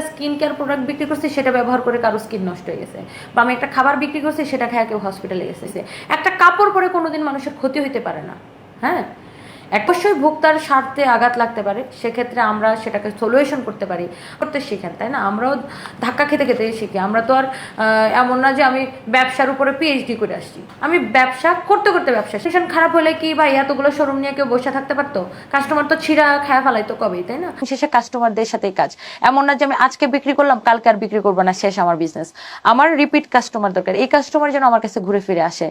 Skin care product বিক্রি করছি, সেটা ব্যবহার করে কারও স্কিন নষ্ট হয়ে গেছে। বা আমি একটা খাবার বিক্রি করছি, সেটা খেয়ে কেউ হসপিটালে গেছে। একটা কাপড় পরে কোনোদিন মানুষের ক্ষতি হইতে পারে না। হ্যাঁ? অবশ্যই ভোক্তার স্বার্থে আঘাত লাগতে পারে সেক্ষেত্রে আমরা সেটাকে সলিউশন করতে পারি করতে শিখেন তাই না? আমরাও ধাক্কা খেতে খেতে শিখি। আমরা তো আর এমন না যে আমি ব্যবসার উপরে পিএইচডি করে আসছি। আমি ব্যবসা করতে করতে ব্যবসা সেশন খারাপ হলে কি ভাই এতগুলো শোরুম নিয়ে কেউ বসে থাকতে পারতো? কাস্টমার তো ছিঁড়া খায়া ফেলাইতো কবেই তাই না? শেষে কাস্টমারদের সাথেই কাজ। এমন না যে আমি আজকে বিক্রি করলাম কালকে আর বিক্রি করব না শেষ আমার বিজনেস আমার রিপিট কাস্টমার দরকার। এই কাস্টমার যেন আমার কাছে ঘুরে ফিরে আসে।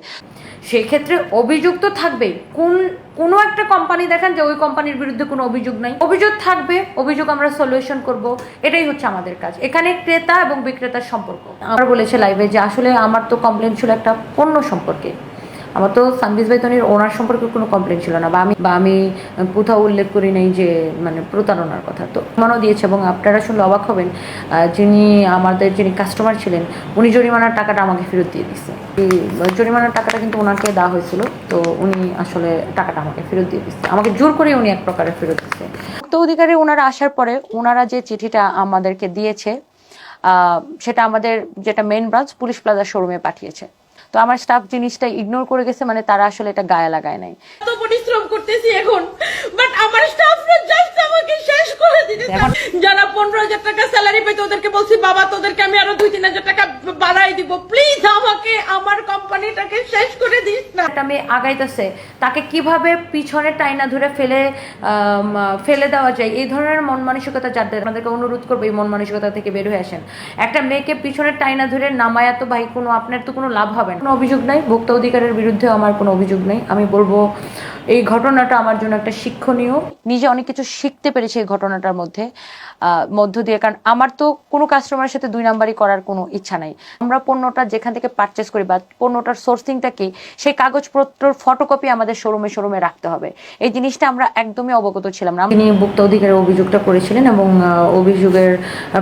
সেক্ষেত্রে অভিযুক্ত থাকবেই। কোন কোনো একটা কোম্পানি দেখেন যে ওই কোম্পানির বিরুদ্ধে কোনো অভিযোগ নাই। অভিযোগ থাকবে, অভিযোগ আমরা সলিউশন করব, এটাই হচ্ছে আমাদের কাজ। এখানে ক্রেতা এবং বিক্রেতার সম্পর্ক। আমরা বলেছে লাইভে যে আসলে আমার তো কমপ্লেন ছিল একটা পণ্য সম্পর্কে। আমার তো সানবিজ বাইতনির ওনার সম্পর্কে কোনো কমপ্লেন ছিল না, বা আমি বা আমি কোথাও উল্লেখ করি নাই যে মানে প্রতারণার কথা। তো মানও দিয়েছে এবং আপনারা শুনলে অবাক হবেন যিনি আমাদের, যিনি কাস্টমার ছিলেন, উনি জরিমানার টাকাটা আমাকে ফেরত দিয়ে দিচ্ছে জরিমানার টাকাটা কিন্তু ওনাকে দেওয়া হয়েছিল, তো উনি আসলে টাকাটা আমাকে ফেরত দিয়ে দিচ্ছে আমাকে জোর করে উনি এক প্রকারের ফেরত দিচ্ছে তো অধিকারী ওনারা আসার পরে ওনারা যে চিঠিটা আমাদেরকে দিয়েছে সেটা আমাদের, যেটা মেন ব্রাঞ্চ পুলিশ প্লাজা শোরুমে পাঠিয়েছে। তো আমার স্টাফ জিনিসটা ইগনোর করে গেছে মানে তারা আসলে এটা গায়ে লাগায় নাই। তো পরিশ্রম করতেছি এখন বাট আমার স্টাফরা জাস্ট আমাকে শেষ করে দিতেছে। যারা পনেরো হাজার টাকা স্যালারি পেতে ওদেরকে বলছি বাবা তোদেরকে আমি আরও দুই তিন হাজার টাকা বাড়াই দিব। প্লিজ আমাকে, আমার কোম্পানিটাকে শেষ করে দিস না। একটা মেয়ে আগাইতেছে, তাকে কীভাবে পিছনে টাইনা ধরে ফেলে ফেলে দেওয়া যায়, এই ধরনের মন মানসিকতা যাদের আপনাদেরকে অনুরোধ করব এই মন মানসিকতা থেকে বের হয়ে আসেন। একটা মেয়েকে পিছনে টাইনা ধরে নামায়া তো ভাই কোনো, আপনার তো কোনো লাভ হবে না। কোনো অভিযোগ নাই, ভোক্তা অধিকারের বিরুদ্ধে আমার কোনো অভিযোগ নেই। আমি বলব এই ঘটনাটা আমার জন্য একটা শিক্ষণীয়। নিজে অনেক কিছু শিখতে পেরেছি এই ঘটনাটার মধ্যে মধ্য দিয়ে কারণ আমার তো কোনো কাস্টমারের সাথে দুই নাম্বারই করার কোনো ইচ্ছা নাই। আমরা পণ্যটা যেখান থেকে পারচেস করি বা পণ্যটার সোর্সিংটা কি সেই কাগজপত্রর ফটোকপি আমাদের শোরুমে শোরুমে রাখতে হবে। এই জিনিসটা আমরা একদমই অবগত ছিলাম না। তিনি ভুক্ত অধিকারের অভিযোগটা করেছিলেন এবং অভিযোগের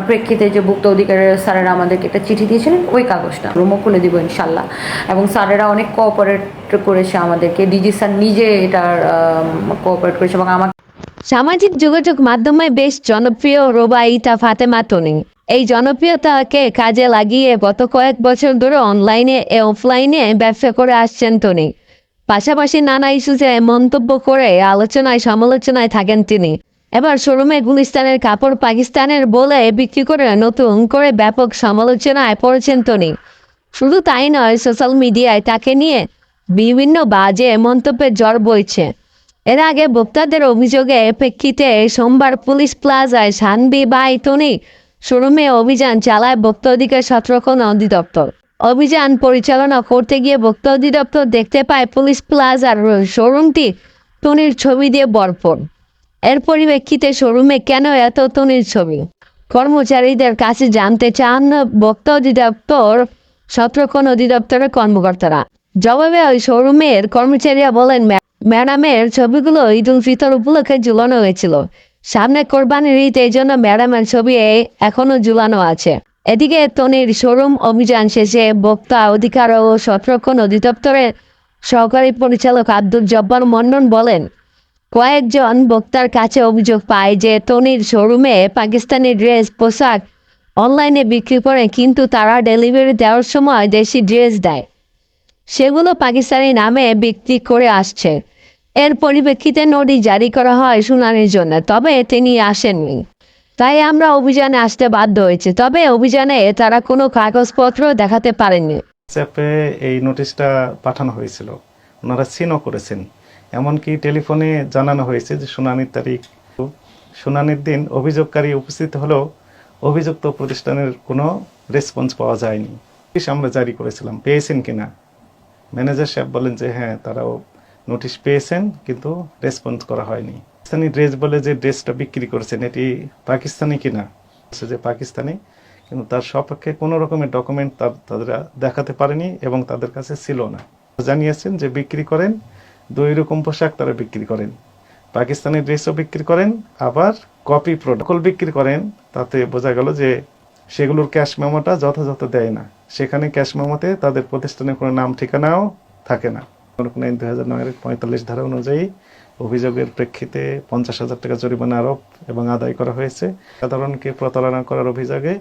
প্রেক্ষিতে যে ভুক্ত অধিকারের স্যারেরা আমাদেরকে একটা চিঠি দিয়েছিলেন ওই কাগজটা রুমও খুলে দিব ইনশাল্লাহ। এবং স্যারেরা অনেক কোঅপারেট করেছে আমাদেরকে। ডিজি স্যার নিজে এটার কোঅপারেট করেছে এবং আমাকে সামাজিক যোগাযোগ মাধ্যমে বেশ জনপ্রিয় রোবাইতা ফাতেমা টনি। এই জনপ্রিয়তাকে কাজে লাগিয়ে গত কয়েক বছর ধরে অনলাইনে ও অফলাইনে ব্যবসা করে আসছেন টনি। পাশাপাশি নানা ইস্যুতে মন্তব্য করে আলোচনায়, সমালোচনায় থাকেন তিনি। এবার শোরুমে গুলিস্তানের কাপড় পাকিস্তানের বলে বিক্রি করে নতুন করে ব্যাপক সমালোচনায় পড়েছেন টনি। শুধু তাই নয় সোশ্যাল মিডিয়ায় তাকে নিয়ে বিভিন্ন বাজে মন্তব্যের জ্বর বইছে। এর আগে ভোক্তাদের অভিযোগে প্রেক্ষিতে সোমবার পুলিশ প্লাজায় শানবি বাই টনি শোরুমে অভিযান চালায় ভোক্তা অধিকার সংরক্ষণ অধিদপ্তর। অভিযান পরিচালনা করতে গিয়ে ভোক্তা অধিদপ্তর দেখতে পায় পুলিশ প্লাজার শোরুমটি টনির ছবি দিয়ে ভরপুর। এর পরিপ্রেক্ষিতে শোরুমে কেন এত টনির ছবি? কর্মচারীদের কাছে জানতে চান ভোক্তা অধিদপ্তর সংরক্ষণ অধিদপ্তরের কর্মকর্তারা। জবাবে ওই শোরুমের কর্মচারীরা বলেন, "ম্যা- ম্যাডামের ছবিগুলো ঈদ উল ফিতর উপলক্ষে ঝুলানো হয়েছিল। সামনে কোরবানির ঈদ, এই জন্য ম্যাডামের ছবি এ- এখনও ঝুলানো আছে। এদিকে তনির শোরুম অভিযান শেষে বক্তা, অধিকার ও সংরক্ষণ অধিদপ্তরের সহকারী পরিচালক আব্দুল জব্বার মন্ডন বলেন, কয়েকজন বক্তার কাছে অভিযোগ পায় যে তনির শোরুমে পাকিস্তানি ড্রেস, পোশাক অনলাইনে বিক্রি করে, কিন্তু তারা ডেলিভারি দেওয়ার সময় দেশি ড্রেস দেয়। সেগুলো পাকিস্তানি নামে বিক্রি করে আসছে। এর পরিপ্রেক্ষিতে নোটিশ জারি করা হয় শুনানির জন্য, তবে তিনি আসেননি। তাই আমরা অভিযানে আসতে বাধ্য হয়েছি, তবে অভিযানে তারা কোনো কাগজপত্র দেখাতে পারেননি। হোয়াটসঅ্যাপে এই নোটিশটা পাঠানো হয়েছিল। ওনারা সিনও করেছেন। এমনকি টেলিফোনে জানানো হয়েছে যে শুনানির তারিখ। শুনানির দিন অভিযোগকারী উপস্থিত হলেও অভিযুক্ত প্রতিষ্ঠানের কোনো রেসপন্স পাওয়া যায়নি। আমরা জারি করেছিলাম, পেয়েছেন কিনা? ম্যানেজার সাহেব বলেন যে হ্যাঁ তারাও নোটিশ পেয়েছেন, কিন্তু রেসপন্স করা হয়নি। পাকিস্তানি ড্রেস বলে যে ড্রেসটা বিক্রি করেছেন, এটি পাকিস্তানি কিনা? যে পাকিস্তানি, কিন্তু তার সপক্ষে কোনো রকমের ডকুমেন্ট তারা দেখাতে পারেনি এবং তাদের কাছে ছিল না। জানিয়েছেন যে বিক্রি করেন, দুই রকম পোশাক তারা বিক্রি করেন। পাকিস্তানি ড্রেসও বিক্রি করেন, আবার কপি প্রোটোকল বিক্রি করেন। তাতে বোঝা গেল যে সেগুলোর ক্যাশ মেমোটা যথাযথ দেয় না। সেখানে ক্যাশ মেমোতে তাদের প্রতিষ্ঠানের কোনো নাম, ঠিকানাও থাকে না। কোনো দুই হাজার নয়ের পঁয়তাল্লিশ ধারা অনুযায়ী অভিযোগের প্রেক্ষিতে পঞ্চাশ হাজার টাকা জরিমানা আরোপ এবং আদায় করা হয়েছে। সাধারণকে প্রতারণা করার অভিযোগে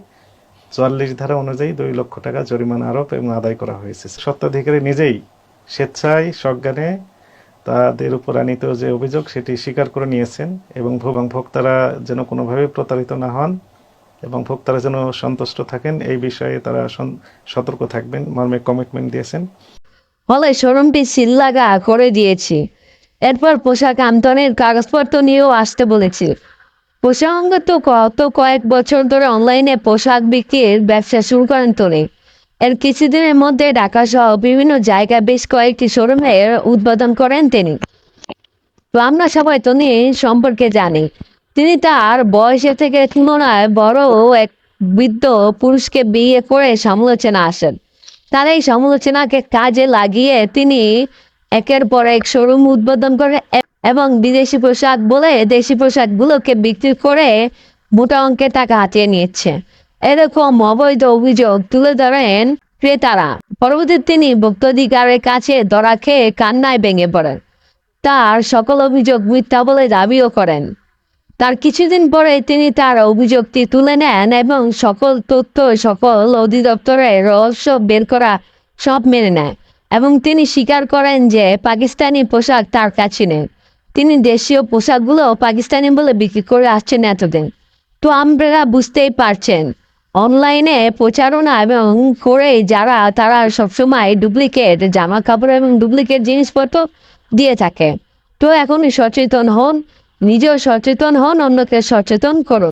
চুয়াল্লিশ ধারা অনুযায়ী দুই লক্ষ টাকা জরিমানা আরোপ এবং আদায় করা হয়েছে। সত্ত্বাধিকারী নিজেই স্বেচ্ছায় সজ্ঞানে তাদের উপর আনিত যে অভিযোগ, সেটি স্বীকার করে নিয়েছেন এবং ভোক্তারা যেন কোনোভাবে প্রতারিত না হন। এবং ভোক্তারা যেন সন্তুষ্ট থাকেন, এই বিষয়ে তারা সতর্ক থাকবেন, মর্মে কমিটমেন্ট দিয়েছেন। ফলে শোরুমটি সিল লাগা করে দিয়েছি। এরপর পোশাক আমদানির কাগজপত্র নিয়েও আসতে বলেছি। প্রসঙ্গত গত কয়েক বছর ধরে অনলাইনে পোশাক বিক্রির ব্যবসা শুরু করেন তিনি। এর কিছুদিনের মধ্যে ঢাকা সহ বিভিন্ন জায়গায় বেশ কয়েকটি শোরুমের উদ্বোধন করেন তিনি। তো আমরা সবাই তনি সম্পর্কে জানি। তিনি তার বয়সের থেকে তুলনায় বড় এক বৃদ্ধ পুরুষকে বিয়ে করে সমালোচনা আসেন। তার এই সমালোচনাকে কাজে লাগিয়ে তিনি একের পর এক শোরুম উদ্বোধন করে এবং বিদেশি পোশাক বলে দেশি পোশাকগুলোকে বিক্রি করে মোটা অঙ্কের টাকা হাতিয়ে নিচ্ছে এরকম অবৈধ অভিযোগ তুলে ধরেন ক্রেতারা। পরবর্তীতে তিনি ভোক্তাধিকারের কাছে ধরা খেয়ে কান্নায় ভেঙে পড়েন। তার সকল অভিযোগ মিথ্যা বলে দাবিও করেন। তার কিছুদিন পরে তিনি তার অভিযোগটি তুলে নেন এবং সকল তথ্য, সকল অধিদপ্তরের রহস্য বের করা সব মেনে নেয় এবং তিনি স্বীকার করেন যে পাকিস্তানি পোশাক তার কাছে নেই। তিনি দেশীয় পোশাকগুলো পাকিস্তানি বলে বিক্রি করে আসছেন এতদিন। তো আমরা বুঝতেই পারছেন, অনলাইনে প্রচারণা এবং করে যারা, তারা সবসময় ডুপ্লিকেট জামা কাপড় এবং ডুপ্লিকেট জিনিসপত্র দিয়ে থাকে। তো এখনই সচেতন হন নিজেও সচেতন হন অন্যকে সচেতন করুন।